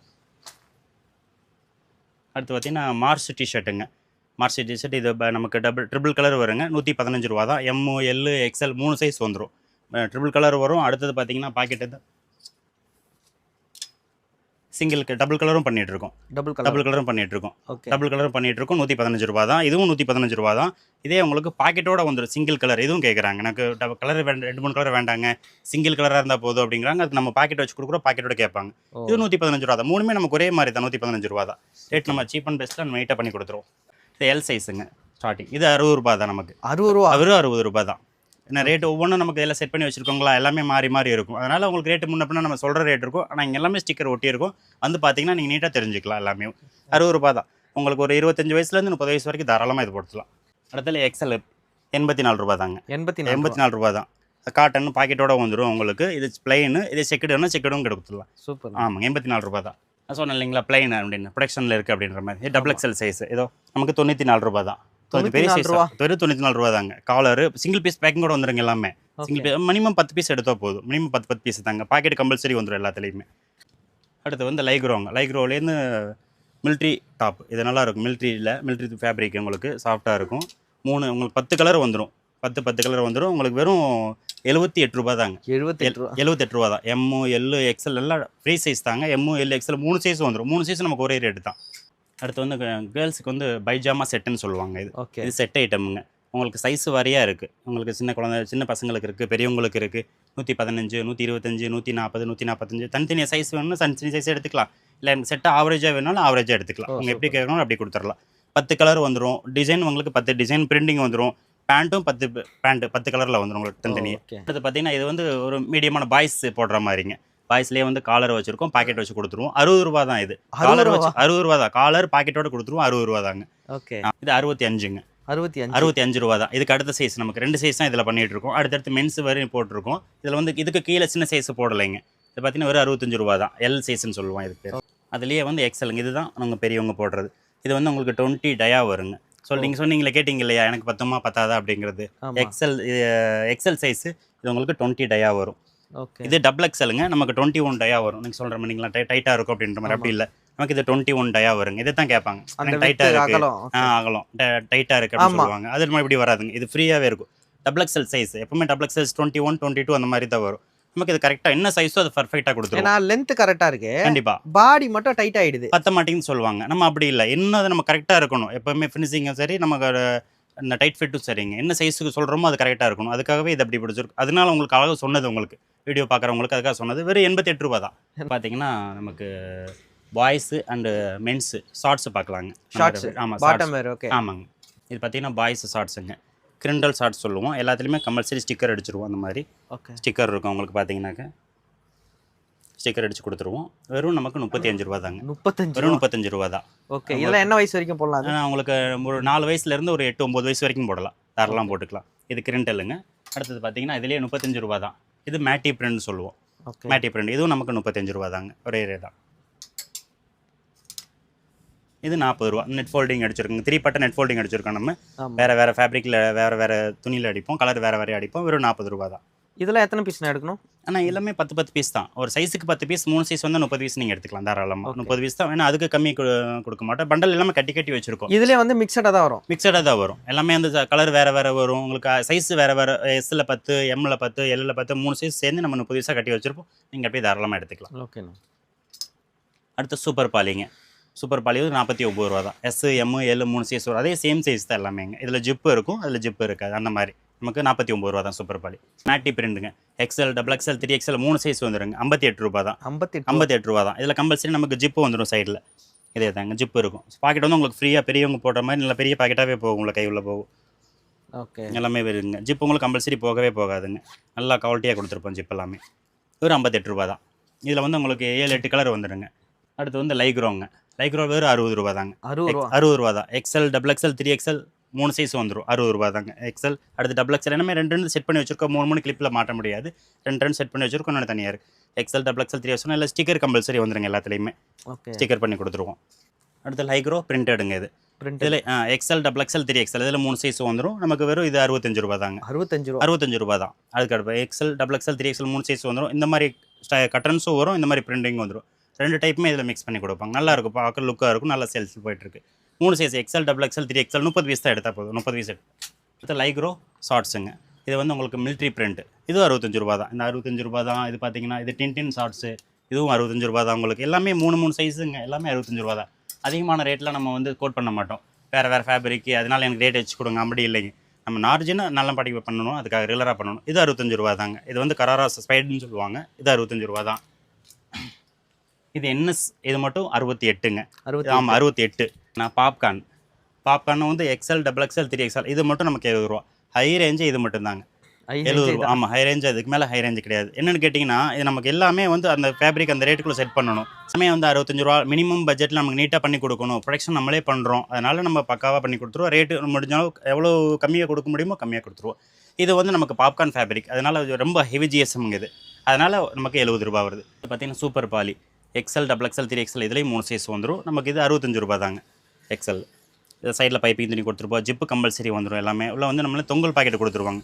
அடுத்து பார்த்தீங்கன்னா மார்ஸ் டிஷர்ட்டுங்க மார்ஸ் டிஷர்ட் இது நமக்கு டபுள் ட்ரிபிள் கலர் வருங்க. நூற்றி பதினஞ்சு ரூபா தான் எம்மு எல்லு எக்ஸ்எல் மூணு சைஸ் வந்துடும் ட்ரிபிள் கலர் வரும். அடுத்தது பார்த்தீங்கன்னா பாக்கெட்டு சிங்கிள் டபுள் கலரும் பண்ணிட்டு இருக்கோம். டபுள் கலர் டபுள் கலரும் பண்ணிட்டு இருக்கோம். ஓகே டபுள் கலரும் பண்ணிட்டு இருக்கோம். நூற்றி பதினஞ்சு ரூபா தான். இதுவும் நூற்றி பதினஞ்சு ரூபா தான். இதே உங்களுக்கு பாக்கெட்டோட வந்துடும் சிங்கிள் கலர் இதுவும் கேட்குறாங்க எனக்கு கலர் வேண்டாம் ரெண்டு மூணு கலர் வேண்டாங்க. சிங்கிள் கலராக இருந்தால் போதும் அப்படிங்கிறாங்க. அதுக்கு நம்ம பாக்கெட் வச்சு கொடுக்குறோம். பாக்கெட்டோட கேட்பாங்க. இது நூற்றி பதினஞ்சு ரூபா தான். மூணுமே நமக்கு ஒரே மாதிரி தான். நூற்றி பதினஞ்சு ரூபா தான். ரேட் நம்ம சீப் அண்ட் பெஸ்ட்டில் நம்ம நீட்டாக பண்ணி கொடுத்துருவோம். இது எல் சைஸுங்க ஸ்டார்டிங் இது அறுபது ரூபா தான் நமக்கு. அறுபது ரூபா? வெறும் அறுபது ரூபா தான். ஏன்னா ரேட் ஒவ்வொன்றும் நமக்கு எல்லாம் செட் பண்ணி வச்சிருக்கோங்களா எல்லாமே மாறி மாறி இருக்கும். அதனால் உங்களுக்கு ரேட்டு முன்ன பின்ன நம்ம சொல்கிற ரேட் இருக்கும். ஆனால் இங்கே எல்லாமே ஸ்டிக்கர் ஒட்டி இருக்கும் வந்து பார்த்தீங்கன்னா நீங்கள் நீட்டாக தெரிஞ்சுக்கலாம் எல்லாமே. அறுபது ரூபா தான். உங்களுக்கு ஒரு இருபத்தஞ்சு வயசுலேருந்து முப்பது வயசு வரைக்கும் தாராளமாக இது போட்டுக்கலாம். அடுத்தது எக்ஸல் எண்பத்தி நாலு ரூபா தாங்க. எண்பத்தி எண்பத்தி நாலு ரூபா தான். காட்டன் பாக்கெட்டோட வந்துடும் உங்களுக்கு. இது பிளைனு இது செக்குடுன்னா செக்குடும் கொடுத்துடலாம். சூப்பர் ஆமாங்க எண்பத்தி நாலு ரூபா தான் சொன்னேன் இல்லைங்களா பிளைன் அப்படின்னு ப்ரொடக்ஷனில் இருக்குது அப்படின்ற மாதிரி. டபுள் எக்ஸல் சைஸ் ஏதோ நமக்கு தொண்ணூற்றி நாலு ரூபா தான். தொண்ணூற்றி பெரிய 94 சைஸ். வெறும் தொண்ணூற்றி நாலு ரூபா தாங்க. காலர் சிங்கிள் பீஸ் பேக்கிங்கோட வந்துருங்க எல்லாமே. சிங்கிள் பீஸ் மினிமம் பத்து பீஸ் எடுத்தால் போதும். மினிமம் பத்து பத்து பீஸ் தாங்க. பாக்கெட் கம்பல்சரி வந்துடும் எல்லாத்துலேயுமே. அடுத்து வந்து லைக்ரோங்க லைக்ரோலேருந்து மிலிட்ரி டாப் இது நல்லா இருக்கும் மிலிட்ரியில் மிலிட்ரி ஃபேப்ரிக் உங்களுக்கு சாஃப்டாக இருக்கும். மூணு உங்களுக்கு பத்து கலர் வந்துடும் பத்து பத்து கலர் வந்துடும் உங்களுக்கு வெறும் எழுபத்தி எட்டு ரூபா தாங்க. எழுபத்தி எழுபத்தெட்டு ரூபா. தான். எம்மு எல்லு எக்ஸல் எல்லாம் ஃப்ரீ சைஸ் தாங்க. எம்மு எல் எக்ஸல் மூணு சைஸ் வந்துடும் மூணு சைஸ் நமக்கு ஒரே ரேட்டு தான். அடுத்து வந்து கேர்ள்ஸுக்கு வந்து பைஜாமா செட்டுன்னு சொல்லுவாங்க இது. ஓகே இது செட் ஐட்டமுங்க உங்களுக்கு சைஸ் வாரியாக இருக்குது உங்களுக்கு சின்ன குழந்தை சின்ன பசங்களுக்கு இருக்குது பெரியவங்களுக்கு இருக்குது நூற்றி பதினஞ்சு நூற்றி இருபத்தஞ்சு நூற்றி நாற்பது நூற்றி நாற்பத்தஞ்சு தனித்தனி சைஸ் வேணும்னா தனித்தனி சைஸ் எடுத்துக்கலாம். இல்லை எனக்கு செட்டாக ஆவரேஜாக வேணாலும் ஆவரேஜாக எடுத்துக்கலாம். உங்கள் எப்படி கேட்கணும் அப்படி கொடுத்துடலாம். பத்து கலர் வந்துடும் டிசைன் உங்களுக்கு பத்து டிசைன் பிரிண்டிங் வந்துடும் பேண்ட்டும் பத்து பேண்ட் பத்து கலரில் வந்துடும் உங்களுக்கு தனித்தனியாக அடுத்து பார்த்தீங்கன்னா இது வந்து ஒரு மீடியமான பாய்ஸ் போடுற மாதிரிங்க. பாய்ஸ்லேயே வந்து காலர் வச்சிருக்கோம் பாக்கெட் வச்சு கொடுத்துருவோம். அறுபது ரூபா தான் இது. காலர் வச்சு அறுபது ரூபா தான். காலர் பாக்கெட்டோட கொடுத்துருவோம் அறுபது ரூபா தாங்க. ஓகே. இது அறுபத்தி அஞ்சுங்க. அறுபத்தி அஞ்சு. அறுபத்தி அஞ்சு ரூபா தான். இதுக்கு அடுத்த சைஸ் நமக்கு. ரெண்டு சைஸ் தான் இதில் பண்ணிட்டு இருக்கோம். அடுத்தடுத்து மென்ஸ் வரையும் போட்டிருக்கோம். இதில் வந்து இதுக்கு கீழே சின்ன சைஸ் போடலைங்க. இது பார்த்தீங்கன்னா வெறும் அறுபத்தஞ்சு ரூபா தான். எல் சைஸ்னு சொல்லுவோம் இதுக்கு பேர். அதுலேயே வந்து எக்ஸலுங்க இதுதான் நாங்கள் பெரியவங்க போடுறது. இது வந்து உங்களுக்கு டுவெண்ட்டி டயா வருங்க. ஸோ நீங்கள் சொன்னீங்களே கேட்டிங்க இல்லையா? எனக்கு பத்துமா பத்தாதா அப்படிங்கிறது. எக்ஸல் எக்ஸல் சைஸு இது உங்களுக்கு டுவெண்ட்டி டயா வரும். இது டபுள் எக்ஸலுங்க நமக்கு டுவெண்ட்டி ஒன் டயா வரும் நீங்கள் சொல்கிற மாதிரிங்களா டைட்டாக இருக்கும் அப்படின்ற மாதிரி. அப்படி இல்லை. நமக்கு இது டுவெண்ட்டி ஒன் டயா வருங்க. இதை தான் கேட்பாங்க. டைட்டாக இருக்கு. அகலம் ஆ ஆகலாம் டைட்டாக இருக்கு அப்படின்னு. சொல்லுவாங்க. அது மாதிரி இப்படி வராதுங்க. இது ஃப்ரீயாகவே இருக்கும். டபுள் எக்ஸல் சைஸ் எப்பவுமே double XL twenty one twenty two அந்த மாதிரி தான் வரும். நமக்கு இது கரெக்டாக என்ன சைஸோ அது பர்ஃபெக்டாக கொடுத்துருவோம் ஏன்னா லென்த் கரெக்டா இருக்கு. கண்டிப்பா. பாடி மட்டும் டைட் ஆயிடுது. பத்த மாட்டேங்குன்னு சொல்லுவாங்க. நம்ம அப்படி இல்லை. என்ன அது நம்ம கரெக்டாக இருக்கணும். எப்பவுமே ஃபினிஷிங்கும் சரி நமக்கு இந்த டைட் ஃபிட்டும் சரிங்க. என்ன சைஸுக்கு சொல்கிறோமோ அது கரெக்டாக இருக்கணும். அதுக்காகவே இது அப்படி பிடிச்சிருக்கு. அதனால உங்களுக்கு அழகாக சொன்னது உங்களுக்கு. வீடியோ பார்க்குறவங்களுக்கு அதுக்காக சொன்னது. வெறும் எண்பத்தெட்டு ரூபா தான். பார்த்தீங்கன்னா நமக்கு பாய்ஸு அண்டு மென்ஸு ஷார்ட்ஸ் பார்க்கலாங்க. ஷார்ட்ஸ் ஆமாம் பாட்டம் ஓகே ஆமாங்க. இது பார்த்தீங்கன்னா பாய்ஸ் ஷார்ட்ஸுங்க கிரிண்டல் ஷார்ட்ஸ் சொல்லுவோம். எல்லாத்துலேயுமே கம்பல்சரி ஸ்டிக்கர் அடிச்சிருவோம். அந்த மாதிரி. ஓகே ஸ்டிக்கர் இருக்கும் உங்களுக்கு பார்த்தீங்கன்னாக்க ஸ்டிக்கர் அடிச்சு கொடுத்துருவோம். வெறும் நமக்கு முப்பத்தி அஞ்சு ரூபா தாங்க. முப்பத்தஞ்சு வெறும் முப்பத்தஞ்சு ரூபா தான். ஓகே இதெல்லாம் என்ன வயசு வரைக்கும் போடலாம் உங்களுக்கு ஒரு நாலு வயசுலேருந்து ஒரு எட்டு ஒம்பது வயசு வரைக்கும் போடலாம். தாராளமாக போட்டுக்கலாம். இது கிரிண்டலுங்க. அடுத்தது பார்த்தீங்கன்னா இதுலேயே முப்பத்தஞ்சு ரூபா தான். இது மேட்டி பிரிண்ட் சொல்லுவோம். Matty print. இதுவும் நமக்கு முப்பத்தஞ்சு ரூபா தாங்க. ஒரே ரே தான். இது நாற்பது ரூபா. நெட் ஃபோல்டிங் அடிச்சிருக்கோங்க. த்ரீ பட்ட நெட் ஃபோல்டிங் அடிச்சிருக்கோம் நம்ம. வேறு வேறு ஃபேப்ரிக்கில் வேறு வேறு துணியில் அடிப்போம். கலர் வேறு வேறு அடிப்போம். வெறும் நாற்பது ரூபா தான். இதெல்லாம் எத்தனை பீஸ் எடுக்கணும்? ஆனால் எல்லாமே பத்து பத்து பீஸ் தான். ஒரு சைஸுக்கு பத்து பீஸ் மூணு சைஸ் வந்து முப்பது பீஸ் நீங்கள் எடுத்துக்கலாம் தாராளமாக. முப்பது பீஸ் தான் வேணா அதுக்கு கம்மி கொடு- கொடுக்க மாட்டோம். பண்டல் எல்லாமே கட்டி கட்டி வச்சிருக்கோம். இதுலயே வந்து மிக்சடா தான் வரும். மிக்சடாக தான் வரும். எல்லாமே அந்த கலர் வேறு வேறு வரும். உங்களுக்கு சைஸ் வேறு வேறு எஸ்ஸில் பத்து எம்மில் பத்து எல்லில் பத்து மூணு சைஸ் சேர்ந்து நம்ம முப்பது பீஸாக கட்டி வச்சிருப்போம். நீங்கள் அப்படியே தாராளமாக எடுத்துக்கலாம். ஓகேண்ணா அடுத்து சூப்பர் பாலிங்க. சூப்பர் பாலி வந்து நாற்பத்தி ஒம்பது ரூபா தான். எஸ் எம் எல் மூணு சைஸ் வரும். அதே சேம் சைஸ் தான் எல்லாமேங்க இதில் ஜிப்பு இருக்கும் அதில் ஜிப்பு இருக்காது. அந்த மாதிரி. நமக்கு நாற்பத்தி ஒம்பது ரூபா தான் super poly matty பிரிண்டுங்க XL double XL three XL மூணு சைஸ் வந்துருங்க. ஐம்பத்தி எட்டு ரூபா தான். ஐம்பத்தி ஐம்பத்தி எட்டு ரூபா தான். இதில் கம்பல்சரி நமக்கு ஜிப்பு வந்துடும் சைடில் இதே தாங்க ஜிப்பு இருக்கும். பாக்கெட் வந்து உங்களுக்கு ஃப்ரீயாக பெரியவங்க போடுற மாதிரி நல்ல பெரிய பாக்கெட்டாகவே போகும் உங்களை கை உள்ள போகும். ஓகே எல்லாமே வருங்க. ஜிப் உங்களுக்கு கம்பல்சரி போகவே போகாதுங்க. நல்லா குவாலிட்டியாக கொடுத்துருப்போம் ஜிப் எல்லாமே. வெறும் ஐம்பத்தெட்டு ரூபா தான். இதில் வந்து உங்களுக்கு ஏழு எட்டு கலர் வந்துடுங்க அடுத்து வந்து லைக்ரோங்க லைக்ரோ வெறும் அறுபது ரூபா தாங்க. அறுபது ரூபா. அறுபது ரூபா தான். XL double XL three XL மூணு சைஸ் வந்துடும் அறுபது ரூபா தாங்க எக்ஸல் அடுத்து டபுள் எக்ஸல் எல்லாமே ரெண்டு ரெண்டு செட் பண்ணி வச்சிருக்கோம். மூணு மூணு கிளிப்பில் மாட்ட முடியாது. ரெண்டு ரெண்டு செட் பண்ணி வச்சிருக்கோம் இன்னொன்று தனியாக இருக்குது XL double XL three XL இல்லை ஸ்டிக்கர் கம்பல்சரி வந்துருங்க எல்லாத்துலேயுமே. ஓகே ஸ்டிக்கர் பண்ணி கொடுத்துருவோம். அடுத்து லைக்ரோ பிரிண்டடுங்க இது. பிரிண்ட் இதில் XL double XL three XL இதில் மூணு சைஸ் வந்துடும் நமக்கு வெறும் இது அறுபத்தஞ்சு ரூபா தாங்க அறுபத்தஞ்சு ரூபா. அறுபத்தஞ்சு ரூபா தான் அதுக்கு அடுப்பு XL double XL three XL மூணு சைஸ் வந்துடும் இந்த மாதிரி கட்டன்ஸும் வரும். இந்த மாதிரி பிரிண்டிங் வந்துடும் ரெண்டு டைப்புமே இதில் மிக்ஸ் பண்ணி கொடுப்பாங்க. நல்லா இருக்கும். பார்க்க லுக்காக இருக்கும். நல்லா சேல்ஸ் போயிட்டுருக்கு மூணு size XL double XL three XL முப்பது பீஸ் தான் எடுத்தால் போதும். முப்பது பீஸ் அடுத்து லைக்ரோ ஷார்ட்ஸுங்க இது வந்து உங்களுக்கு மிலிட்ரி பிரிண்ட் இதுவும் அறுபத்தஞ்சு ரூபா தான். இந்த அறுபத்தஞ்சு ரூபா தான் இது பார்த்தீங்கன்னா இது டின்டின் ஷார்ட்ஸு இதுவும் அறுபத்தஞ்சு ரூபா தான் உங்களுக்கு. எல்லாமே மூணு மூணு சைஸுங்க எல்லாமே அறுபத்தஞ்சு ரூபா தான். அதிகமான ரேட்டில் நம்ம வந்து கோட் பண்ண மாட்டோம். வேறு வேறு ஃபேப்ரிக் அதனால எனக்கு ரேட் வச்சு கொடுங்க. அப்படி இல்லைங்க. நம்ம நார்ஜினா நல்ல படிக்க பண்ணணும். அதுக்காக ரெகுலராக பண்ணணும். இது அறுபத்தஞ்சு ரூபா தாங்க. இது வந்து கராரா ஸ்பைடுன்னு சொல்லுவாங்க. இது அறுபத்தஞ்சு ரூபா தான். இது என்எஸ் இது மட்டும் அறுபத்தி எட்டுங்க. அறுபத்தி ஆமாம் அறுபத்தி எட்டு. நான் பாப்கார்ன். பாப்கார்ன் வந்து XL double XL three XL இது மட்டும் நமக்கு எழுபது ரூபா. ஹை ரேஞ்சு இது மட்டும் தாங்க எழுபது ரூபா. ஆமாம் ஹை ரேஞ்ச் அதுக்கு மேலே ஹை ரேஞ்ச் கிடையாது. என்னென்னு கேட்டிங்கன்னா இது நமக்கு எல்லாமே வந்து அந்த ஃபேப்ரிக் அந்த ரேட்டுக்குள்ளே செட் பண்ணணும். சமயம் வந்து அறுபத்தஞ்சு ரூபா மினிமம் பட்ஜெட்டில் நமக்கு நீட்டாக பண்ணி கொடுக்கணும். ப்ரொடக்ஷன் நம்மளே பண்ணுறோம் அதனால நம்ம பக்காவாக பண்ணி கொடுத்துருவோம். ரேட்டு முடிஞ்சாலும் எவ்வளோ கம்மியாக கொடுக்க முடியுமோ கம்மியாக கொடுத்துருவோம். இது வந்து நமக்கு பாப்கார்ன் ஃபேப்ரிக் அதனால் அது ரொம்ப ஹெவி ஜிஎஸ்எம்ங்க இது. அதனால் நமக்கு எழுபது ரூபா வருது. இது பார்த்தீங்கன்னா super poly XL double XL three XL இதுலேயும் மூணு சைஸ் வந்துடும் நமக்கு இது அறுபத்தஞ்சு ரூபா தாங்க. எக்ஸல் இது சைடில் பைப்பிங் துணி கொடுத்துருப்போம். ஜிப்பு கம்பல்சரி வந்துடும் எல்லாமே. உள்ள வந்து நம்மளே தொங்கல் பாக்கெட் கொடுத்துருவாங்க.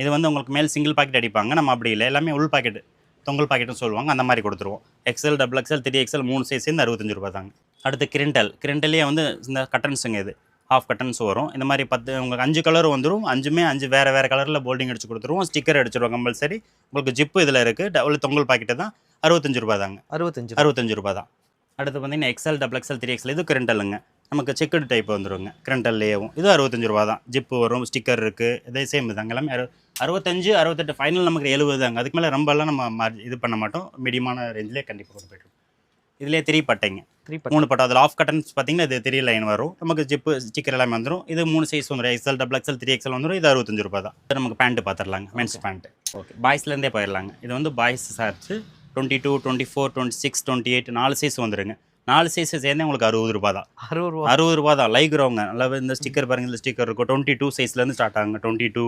இது வந்து உங்களுக்கு மேல் சிங்கிள் பாக்கெட் அடிப்பாங்க. நம்ம அப்படி இல்லை. எல்லாமே உள் பாக்கெட் தொங்கல் பாக்கெட்னு சொல்லுவாங்க. அந்த மாதிரி கொடுத்துருவோம். XL double XL three XL மூணு சைஸ் இந்த அறுபத்தஞ்சு ரூபா தாங்க. அடுத்து கிரிண்டல் கிரிண்டல்லே வந்து இந்த கட்டன்ஸுங்க இது. ஹாஃப் கட்டன்ஸ் வரும். இந்த மாதிரி பத்து உங்களுக்கு அஞ்சு கலர் வந்துடும் அஞ்சுமே அஞ்சு வேறு வேறு கலரில் போல்டிங் அடிச்சு கொடுத்துருவோம். ஸ்டிக்கர் அடிச்சிருவோம் கம்பல்சரி உங்களுக்கு ஜிப்பு இதில் இருக்குது டபுள் தொங்கல் பாக்கெட்டு தான். அறுபத்தஞ்சு ரூபா தாங்க. அறுபத்தஞ்சு அறுபத்தஞ்சு ரூபா தான். அடுத்து பார்த்தீங்கன்னா XL double XL three XL இது கிரண்டலுங்க நமக்கு செக்குடு டைப் வந்துருங்க. கிரண்டல்லேயும் இது அறுபத்தஞ்சு ரூபா தான். ஜிப்பு வரும் ஸ்டிக்கர் இருக்குது இதே சேம் தாங்க எல்லாமே அறு அறுபத்தஞ்சு அறுபத்தெட்டு ஃபைனல் நமக்கு எழுபது தாங்க. அதுக்கு மேலே ரொம்பலாம் நம்ம மார்ஜ் இது பண்ண மாட்டோம். மீடியமான ரேஞ்சிலே கண்டிப்பாக கொண்டு போய்ட்டு இதுலேயே த்ரீ பட்டைங்க. த்ரீ மூணு பட்டை. அதில் ஆஃப் கட்டன்ஸ் பார்த்தீங்கன்னா இது த்ரீ லைன் வரும். நமக்கு ஜிப்பு ஸ்டிக்கர் எல்லாமே வந்துடும் இது மூணு சைஸ் வந்துடும் XL double XL three XL வந்துடும் இது அறுபத்தஞ்சு ரூபா தான். நமக்கு பேண்ட்டு பார்த்துடலாங்க மென்ஸ் பேண்ட்டு ஓகே பாய்ஸ்லேருந்தே போயிடலாங்க இது வந்து boys charge twenty two twenty four twenty six twenty eight நாலு சைஸ் வந்துருங்க. நாலு சைஸ் சேர்ந்தே உங்களுக்கு அறுபது ரூபா தான். அறுபது ரூபா. அறுபது ரூபா தான். லைக்றவங்க நல்லா இந்த ஸ்டிக்கர் பாருங்க இந்த ஸ்டிக்கர் இருக்கும். டுவெண்ட்டி டூ சைஸ்லேருந்து ஸ்டார்ட் ஆகுங்க. டுவெண்ட்டி டூ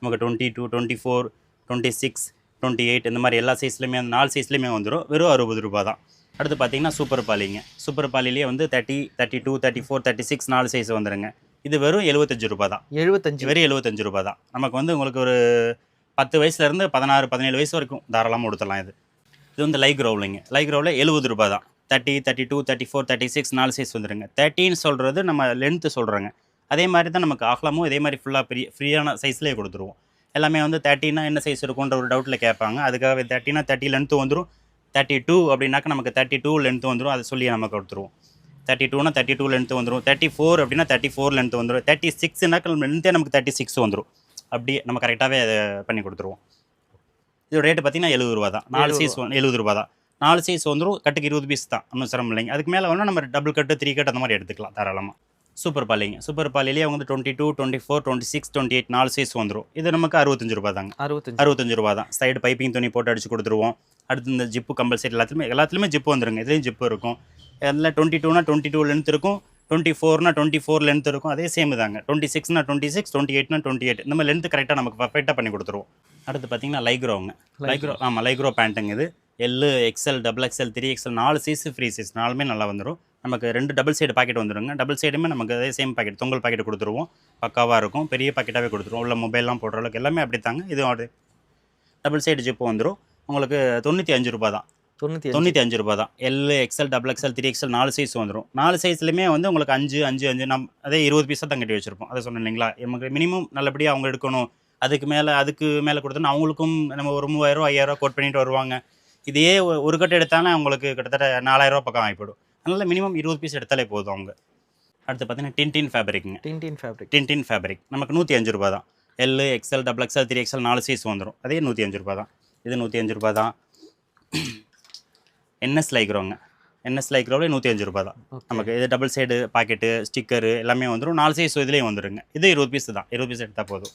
நமக்கு twenty two twenty four twenty six twenty eight இந்த மாதிரி எல்லா சைஸ்லையுமே அந்த நாலு சைஸ்லையுமே வந்துடும் வெறும் அறுபது ரூபா தான். அடுத்து பார்த்தீங்கன்னா சூப்பர் பாலிங்க. சூப்பர் பாலிலேயே வந்து thirty thirty two thirty four thirty six நாலு சைஸ் வந்துருங்க. இது வெறும் எழுபத்தஞ்சு ரூபா தான். எழுபத்தஞ்சு வெறும் எழுபத்தஞ்சு ரூபா தான். நமக்கு வந்து உங்களுக்கு ஒரு பத்து வயசுலேருந்து பதினாறு பதினேழு வயசு வரைக்கும் தாராளமாக கொடுத்துடலாம் இது. இது வந்து லைக் க்ரௌலிங்க லைக் ரோவில் எழுபது ரூபா தான். Thirty thirty two thirty four thirty six நாலு சைஸ் வந்துருங்க தேர்ட்டின்னு சொல்கிறது நம்ம லென்த்து சொல்கிறோங்க அதே மாதிரி தான் நமக்கு அகலமும் இதே மாதிரி ஃபுல்லாக ஃப்ரீ ஃப்ரீயான சைஸ்லேயே கொடுத்துருவோம். எல்லாமே வந்து தேர்ட்டினா என்ன சைஸ் இருக்குன்ற ஒரு டவுட்டில் கேட்பாங்க. அதுக்காகவே தேர்ட்டினா தேர்ட்டி லென்த்து வந்துடும் தேர்ட்டி டூ அப்படின்னாக்கா நமக்கு தேர்ட்டி டூ லென்த்து வந்துடும் அதை சொல்லி நம்ம கொடுத்துருவோம். தேர்ட்டி டூனா தேர்ட்டி டூ லென்த்து வந்துடும் தேர்ட்டி ஃபோர் அப்படின்னா தேர்ட்டி ஃபோர் லென்த்து வந்துடும் தேர்ட்டி சிக்ஸ்னாக்க லென்த்தே நமக்கு தேர்ட்டி சிக்ஸ் வந்துடும் அப்படியே நம்ம கரெக்டாகவே அதை பண்ணி கொடுத்துருவோம். இதோட ரேட்டு பார்த்தீங்கன்னா எழுபது ரூபா தான். நாலு 70 சைஸ் எழுபது ரூபா தான். நாலு சைஸ் வந்துடும் கட்டுக்கு இருபது பீஸ் தான். ஒன்றும் சிரமம் இல்லைங்க. அதுக்கு மேலே வேணால் நம்ம டபுள் கட்டு த்ரீ கட் அந்த மாதிரி எடுத்துக்கலாம் தாராளமாக சூப்பர் பாலிங்க சூப்பர் பாலிலேயே அவங்க வந்து twenty two twenty four twenty six twenty eight நாலு சைஸ் வந்துடும் இது நமக்கு அறுபத்தஞ்சு ரூபா தாங்க. அறுபத்தஞ்சு. அறுபத்தஞ்சு ரூபா தான். சைடு பைப்பிங் துணி போட்டு அடிச்சு கொடுத்துருவோம். அடுத்து இந்த ஜிப்பு கம்பல்சரி எல்லாத்துலேயுமே எல்லாத்துலேயுமே ஜிப்பு வந்துருங்க. இதுலேயும் ஜிப்பு இருக்கும். அதில் டுவெண்ட்டி டூனா டுவெண்ட்டி டூ லென்த் இருக்கும். டுவெண்ட்டி ஃபோர்னா டுவெண்ட்டி ஃபோர் லென்த் இருக்கும். அதே சேம் தாங்க. டுவெண்ட்டி சிக்ஸ்னா டுவெண்ட்டி சிக்ஸ் டுவெண்ட்டி எயிட்னா டுவெண்ட்டி எயிட் மாதிரி லென்த் கரெக்டாக நமக்கு பர்ஃபெக்டாக பண்ணி கொடுத்துருவோம். அடுத்து பார்த்தீங்கன்னா லைக்ரோங்க லைக்ரோ ஆமாம் லைக்ரோ பேண்ட்டுங்க இது. L XL double XL three XL நாலு சைஸ் ஃப்ரீ சைஸ் நாலுமே நல்லா வந்துடும் நமக்கு ரெண்டு டபுள் சைடு பாக்கெட் வந்துருங்க. டபுள் சைடுமே நமக்கு அதே சேம் பாக்கெட் தொங்கல் பாக்கெட் கொடுத்துருவோம். பக்காவாக இருக்கும். பெரிய பாக்கெட்டாகவே கொடுத்துருவோம். உள்ள மொபைல்லாம் போடுற அளவுக்கு எல்லாமே அப்படி தாங்க இது டபுள் சைடு ஜிப்பு வந்துடும் உங்களுக்கு தொண்ணூற்றி அஞ்சு ரூபா தான். தொண்ணூற்றி அஞ்சு. ரூபா தான் L XL double XL three XL நாலு சைஸ் வந்துடும் நாலு சைஸ்லையுமே வந்து உங்களுக்கு அஞ்சு அஞ்சு அஞ்சு நம் அதே இருபது பீஸாக தான் கட்டி வச்சிருப்போம். அதை சொன்னேன் இல்லைங்களா? நமக்கு மினிமம் நல்லபடியாக அவங்க எடுக்கணும். அதுக்கு மேலே அதுக்கு மேலே கொடுத்தோன்னா அவங்களுக்கும் நம்ம ஒரு மூவாயிரம் ஐயாயிரம் கோட் பண்ணிட்டு வருவாங்க. இதையே ஒ- ஒரு கட்டு எடுத்தாலும் அவங்களுக்கு கிட்டத்தட்ட நாலாயிரம் பக்கம் ஆகிப்படும் அதனால் மினிமம் இருபது பீஸ் எடுத்தாலே போதும் அவங்க. அடுத்து பார்த்தீங்கன்னா டின்டின் ஃபேப்ரிக்ங்க டின்டின் ஃபேப்ரிக் டின்டின் ஃபேப்ரிக் நமக்கு நூற்றி அஞ்சு ரூபா தான் L XL double XL three XL நாலு சைஸ் வந்துடும் அதே நூற்றி அஞ்சு ரூபா தான் இது நூற்றி அஞ்சு ரூபா தான் என்எஸ் லைக்ரோங்க என்எஸ் லைக்ரோவில் நூற்றி அஞ்சு ரூபா தான் நமக்கு இது டபுள் சைடு பாக்கெட்டு ஸ்டிக்கரு எல்லாமே வந்துடும் நாலு சைஸ் இதுலேயும் வந்துருங்க. இது இருபது பீஸ் தான். இருபது பீஸ் எடுத்தால் போதும்.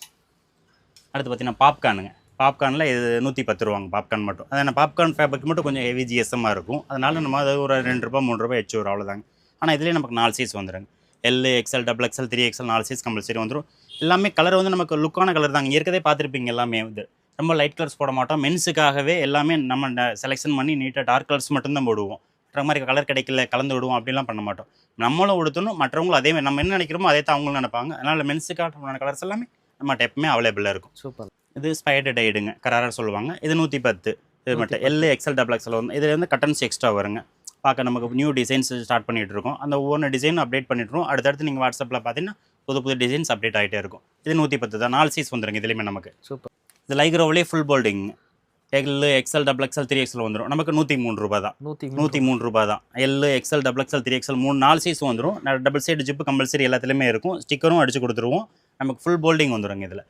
அடுத்து பார்த்தீங்கன்னா பாப்கார்னுங்க பாப்கார்னில் இது நூற்றி பத்து ரூபாங்க. பாப்கார்ன் மட்டும். அது பாப்கார்ன் ஃபேப்ரிக் மட்டும் கொஞ்சம் ஹெவி ஜிஎஸ்எம்மாக இருக்கும். அதனால நம்ம அது ஒரு ரெண்டு ரூபா மூணு ரூபா எச்சு வரும் அவ்வளோதாங்க ஆனால் இதுலேயே நமக்கு நாலு சைஸ் வந்துடுங்க L XL double XL three XL நாலு சைஸ் கம்பல்சரி வந்துடும் எல்லாமே கலர் வந்து நமக்கு லுக்கான கலர் தாங்க ஏற்கனவே பார்த்துருப்பீங்க எல்லாமே வந்து ரொம்ப லைட் கலர்ஸ் போட மாட்டோம். மென்ஸுக்காகவே எல்லாமே நம்ம செலெக்ஷன் பண்ணி நீட்டாக டார்க் கலர்ஸ் மட்டும்தான் போடுவோம். மற்ற மாதிரி கலர் கிடைக்கல கலந்து விடுவோம் அப்படிலாம் பண்ண மாட்டோம். நம்மளும் உடுத்தணும் மற்றவங்களும் அதே மாதிரி நம்ம என்ன நினைக்கிறோமோ அதே தான் அவங்களும் நினைப்பாங்க. அதனால் மென்ஸுக்கான கலர்ஸ் எல்லாமே நம்மகிட்ட எப்பவுமே அவைலபிளாக இருக்கும். சூப்பர். இது ஸ்பைடர் டைடுங்க கராராக சொல்லுவாங்க. இது நூற்றி பத்து இது மட்டும். எல் எக்ஸல் டபுள் எக்ஸல் வந்து இதில் வந்து கட்டன்ஸ் எக்ஸ்ட்ரா வருங்க. பார்க்க நமக்கு நியூ டிசைன்ஸ் ஸ்டார்ட் பண்ணிட்டு இருக்கோம். அந்த ஒவ்வொரு டிசைன் அப்டேட் பண்ணிட்டு இருக்கோம். அடுத்தடுத்து நீங்கள் வாட்ஸ்அப்பில் பார்த்தீங்கன்னா புது புது டிசைன்ஸ் அப்டேட் ஆகிட்டே இருக்கும். இது நூற்றி பத்து தான். நாலு சைஸ் வந்துருங்க இதுலேயுமே நமக்கு. சூப்பர். இது லைக்ரோவிலே full folding L XL double XL three XL வந்துடும் நமக்கு நூற்றி மூணு ரூபா தான் நூத்தி நூற்றி மூணு ரூபா தான் L XL double XL three XL மூணு நாலு சைஸ் வந்துடும் டபுள் சைடு ஜிப்பு கம்பல்சரி எல்லாத்துலேயுமே இருக்கும். ஸ்டிக்கரும் அடிச்சு கொடுத்துருவோம். நமக்கு ஃபுல் போல்டிங் வந்துருங்க இதில்.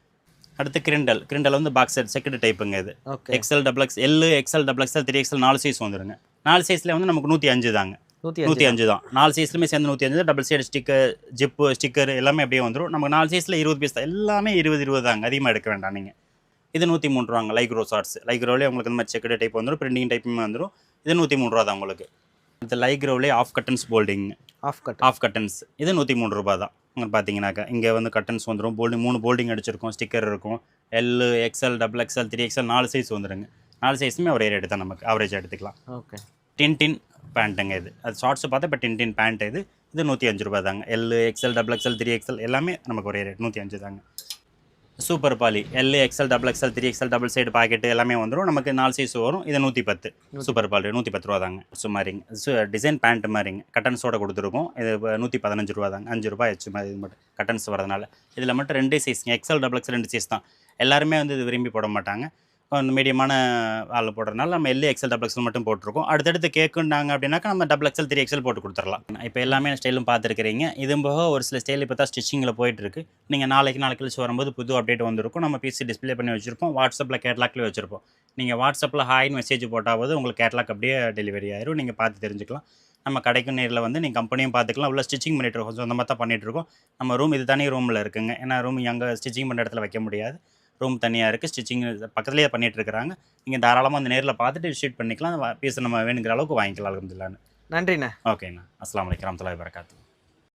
அடுத்து கிரிண்டல் கிரிண்டல் வந்து பாக்ஸ் செகண்ட் டைப்புங்க இது. Okay XL double X L XL double XL three XL நாலு சைஸ் வந்துருங்க. நாலு சைஸில் வந்து நமக்கு நூற்றி அஞ்சு தாங்க. நூற்றி அஞ்சு. தான். நாலு சைஸ்லையுமே சேர்ந்து நூற்றி அஞ்சு. Double side sticker zip sticker எல்லாமே அப்படியே வந்துடும் நமக்கு நாலு சைஸில் இருபது பீஸ் தான். எல்லாமே இருபது இருபது தாங்க. அதிகமாக எடுக்க வேண்டாம் நீங்கள் இது நூற்றி மூணு ரூபாங்க. லைக்ரோ ஷார்ட்ஸ் லைக்ரோவிலே உங்களுக்கு இந்த மாதிரி செக்கடு டைப் வந்துடும் பிரிண்டிங் டைப்புமே வந்துடும் இது நூற்றி மூணு ரூபா தான் உங்களுக்கு இந்த லைக்ரோவிலே half cottons folding half cut half cottons இது நூற்றி மூணு ரூபா தான் இங்கே பார்த்தீங்கன்னாக்கா இங்கே வந்து கட்டன்ஸ் வந்துடும் போல்டிங் மூணு போல்டிங் அடிச்சிருக்கும். ஸ்டிக்கர் இருக்கும். L XL double XL three XL நாலு சைஸ் வந்துருங்க. நாலு சைஸுமே ஒரே ரேட்டு தான் நமக்கு. ஆவரேஜ் எடுத்துக்கலாம். ஓகே டின் டின் பேண்ட்டுங்க இது. அது ஷார்ட்ஸ் பார்த்தா இப்போ டின் டின் பேண்ட் இது. இது நூற்றி அஞ்சு ரூபா தாங்க L XL double XL three XL எல்லாமே நமக்கு ஒரே ரேட் நூற்றி அஞ்சு தாங்க super poly. L XL double XL three XL double side pocket எல்லாமே வந்துடும் நமக்கு நாலு சைஸ் வரும். இது நூற்றி பத்து சூப்பர் பாலி நூற்றி பத்து ரூபா தாங்க. சுமாரிங்க டிசைன் பேண்ட் மாதிரிங்க. கட்டன்ஸோட கொடுத்துருக்கோம். இது நூற்றி பதினஞ்சு ரூபா தாங்க. அஞ்சு ரூபாய் ஆச்சு மாதிரி இது மட்டும். கட்டன்ஸ் வரதுனால இதில் மட்டும் ரெண்டே சைஸ்ங்க எக்ஸ்எல் டபுள் எக்ஸ்எல் ரெண்டு சைஸ் தான். எல்லாருமே வந்து இது விரும்பி போட மாட்டாங்க. மீடியமான ஆள் போடுறதுனால நம்ம எல்லி எக்ஸல் டபுள் எக்ஸல் மட்டும் போட்டிருக்கோம். அடுத்தடுத்து கேட்குனாங்க அப்படின்னாக்கா நம்ம டபுள் எக்ஸல் த்ரீ எக்ஸல் போட்டு கொடுத்துடலாம். இப்போ எல்லாமே ஸ்டைலும் பார்த்துருக்கிறீங்க. இதுவும் போக ஒரு சில ஸ்டைல் இப்போ தான் ஸ்டிச்சிங்கில் போயிட்டுருக்கு. நீங்கள் நாளைக்கு நாள் கழிச்சு வரும்போது புது அப்டேட் வந்திருக்கும். நம்ம பிசி டிஸ்ப்ளே பண்ணி வச்சுருப்போம். வாட்ஸ்அப்பில் கேட்லாக்லேயே வச்சுருப்போம். நீங்கள் வாட்ஸ்அப்பில் ஹாய்னு மெசேஜ் போட்டாவது உங்களுக்கு கேட்லாக் அப்படியே டெலிவரி ஆயிரும். நீங்கள் பார்த்து தெரிஞ்சுக்கலாம். நம்ம கடைக்கும் நேரில் வந்து நீங்கள் கம்பெனியும் பார்த்துக்கலாம். உள்ள ஸ்டிச்சிங் பண்ணிட்டு இருக்கோம். சொந்தமாக தான் பண்ணிகிட்ருக்கோம் இருக்கோம். நம்ம ரூம் இது தனி ரூமில் இருக்குங்க. ஏன்னா ரூம் அங்கே ஸ்டிச்சிங் பண்ணுற இடத்துல வைக்க முடியாது. ரூம் தனியாக இருக்குது ஸ்டிச்சிங் பக்கத்துலேயே பண்ணிட்டு இருக்கிறாங்க. நீங்கள் தாராளமாக அந்த நேரில் பார்த்துட்டு ஷீட் பண்ணிக்கலாம். பீஸ் நம்ம வேணுங்கிற அளவுக்கு வாங்கிக்கலாம் அலமதுல்லான்னு நன்றிண்ணே. ஓகேண்ணா. அஸ்லாம் வலைக்கம் வரமத்துல்லாஹி வரகாத்து